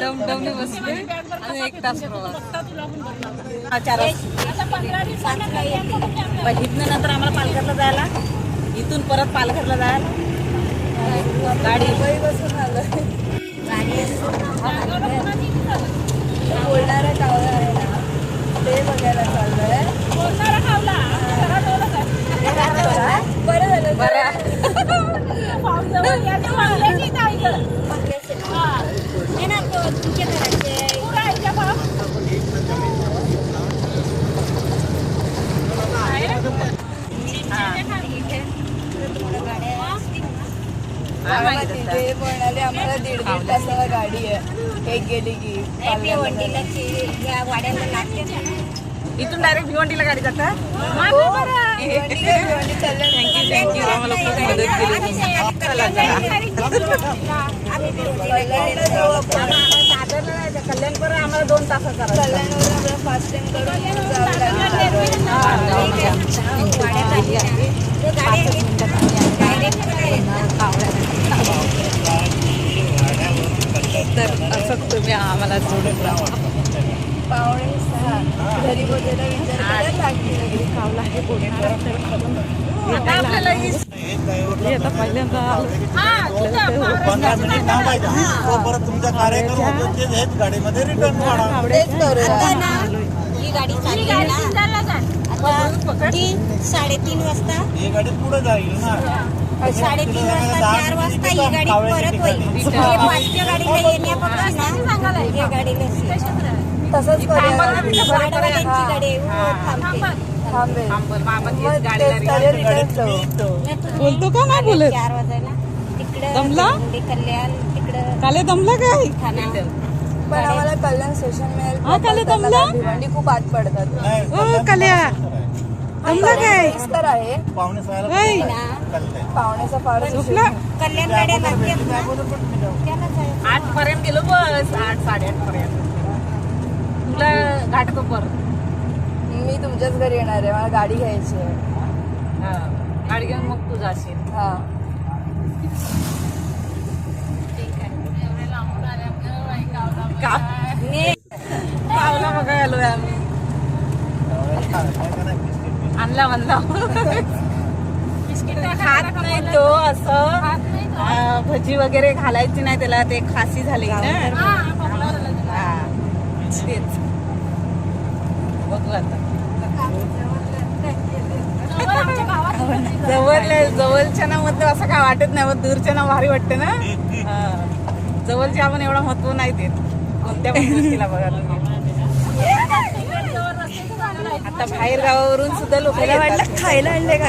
डमडमने बसले आणि एक तास प्रवास चार इथनं नंतर आम्हाला पालघरला जायला. इथून परत पालघरला जायला. गाडी. बसून आलं बोलणारा बोलणार आहे ना ते बघायला चाललंय. आहे ते म्हणाले आम्हाला दीड दीड तासाला गाडी आहे एक गेली की इथून डायरेक्ट भिवंडीला गाडी जाता भिवंडी काय भिवंडी कल्याण थँक्यू आम्हाला खूप मदत केली. चला चला. कल्याणला जाऊ. आपण कल्याणपर आम्हाला दोन तासाचा रस्ता. कल्याणवर फास्ट टाइम करून जावं लागेल तर असं तुम्ही आम्हाला जोडून राहा पावणे सहा. घरी पोचायला विचार करायला लागतील खावला हे बोलणार तर आपल्याला आता पहिल्यांदा पंधरा मिनिट थांबायचं. तो परत तुमचा कार्यक्रम होतो ते हेच गाडीमध्ये रिटर्न मारा तेच करूया ही गाडी चालली ना. आता ती साडेतीन वाजता. ही गाडी पुढे जाईल ना. साडेतीन वाजता चार वाजता ही गाडी परत होईल. हे पाचच्या गाडीला येण्यापासून ना. या गाडीला तसंच हा, गाडी. आहे. हो, थांबते. थांबेल मग तेच तरी जाऊ बोलतो का नाही बोलत? चार वाजायला. तिकडं दमला? भिवंडी, कल्याण तिकडं काले दमला काय? ठाणा. पण आम्हाला कल्याण स्टेशन मिळेल. हा, पण दमला? त्याला भिवंडी खूप आत पडतात. नाही ओ काल्या दमला काय? तर आहे. पाहुणे सहाला झोपला? कल्याण गाड्या लागतात ना? त्याला जायचं. आठ पर्यंत गेलो बस. आठ साडेआठ पर्यंत तुला घाटकोपर. मी तुमच्याच घरी येणार आहे मला गाडी घ्यायची आहे. हा गाडी घेऊन मग तू जाशील. हा. का? पावला बघा आलोय आम्ही. का. आणला म्हणला. खात नाही तो असं. अं, भजी वगैरे घालायची नाही त्याला ते खासी झाली ना. हा. तेच. बघू आता. जवळ जवळच्या ना मध्ये असं काय वाटत नाही मग दूरच्या ना भारी वाटते ना. हा. जवळच्या आपण एवढं महत्त्व नाही देत. कोणत्या पण गोष्टीला बघा तुम्ही आता बाहेर गावावरून सुद्धा लोक वाटलं खायला आणले का.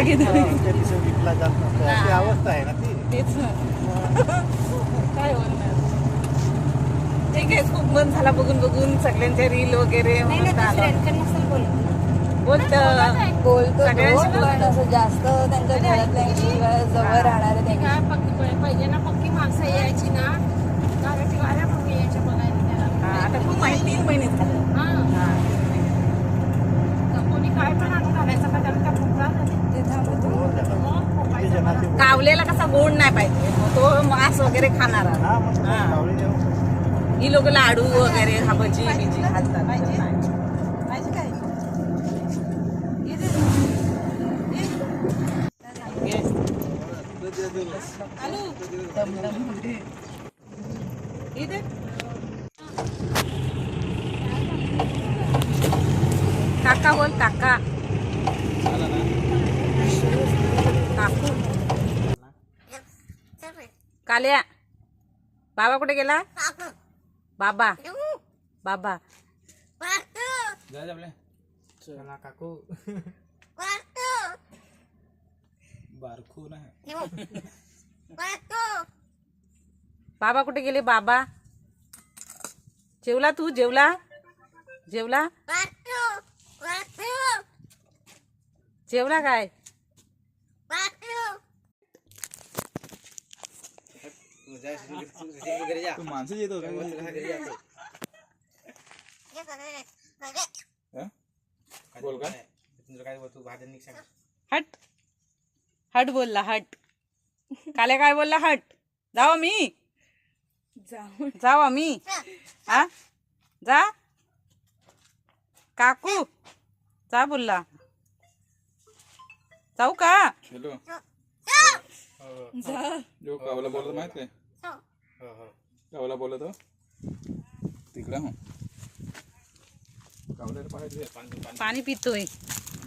अशी अवस्था आहे ना ती. तेच ना. काय बोलणार? ठीक आहे खूप मन झाला बघून बघून सगळ्यांच्या रील वगैरे बोलत. बोलत असं जास्त त्यांच्या घरातल्यांशी जवळ राहणारे पाहिजे ना पक्की माणसं यायची ना. हा, आता खूप माहिती तीन महिने झाले. हा. कोणी काय पण आणून का त्या कावलेला कसा गोड नाही पाहिजे. मग तो मांस वगैरे खाणार. हा हा. ही लोक लाडू वगैरे हा भजी बिजी घालतात काका बोल काका. काकू. काल्या बाबा कुठे गेला? बाबा. बाबा. काकू. नाही बाबा कुठे गेले? बाबा। जेवला तू? जेवला? जेवला? जेवला काय? माणसं येतो बोल काय? हट. हट बोलला हट. काले काय बोलला हट. जाओ मी. जाऊ आम्ही हा जा. काकू. जा बोलला. जाऊ का? हॅलो जा. जो कावला बोलत माहीत काय कावला बोलत हो. तिकडे हो. कावल्याला पाहायचं पाणी पितोय.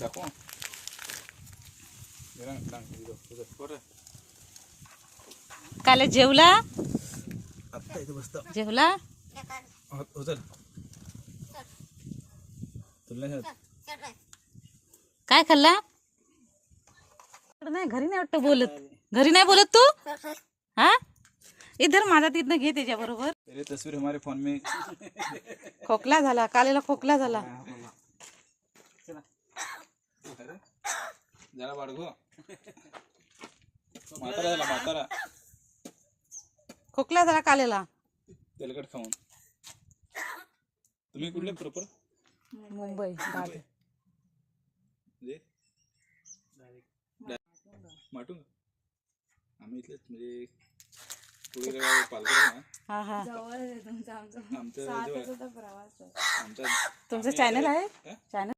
दाखव. काल जेवला? जेवला. काय खाल्ला? नाही घरी नाही वाटतं बोलत. घरी नाही बोलत तू? हा? इधर माझा तिथनं घे त्याच्या बरोबर तस्वीर हमारे फ़ोन में. खोकला झाला कालेला खोकला झाला. जरा बाळगो म्हातारा झाला म्हातारा. खोकला झाला कालेला. तेलकट खाऊन. तुम्ही कुठले प्रॉपर मुंबई. म्हणजे? माटून आम्ही इथलेच म्हणजे पुढे पालघर आहे. ना हा हा. जवळ आहे तुमचं आमचं. आमचं सहा जवळ- तासाचा प्रवास आहे. आमचा तुमचं चॅनल आहे? हा? चॅनल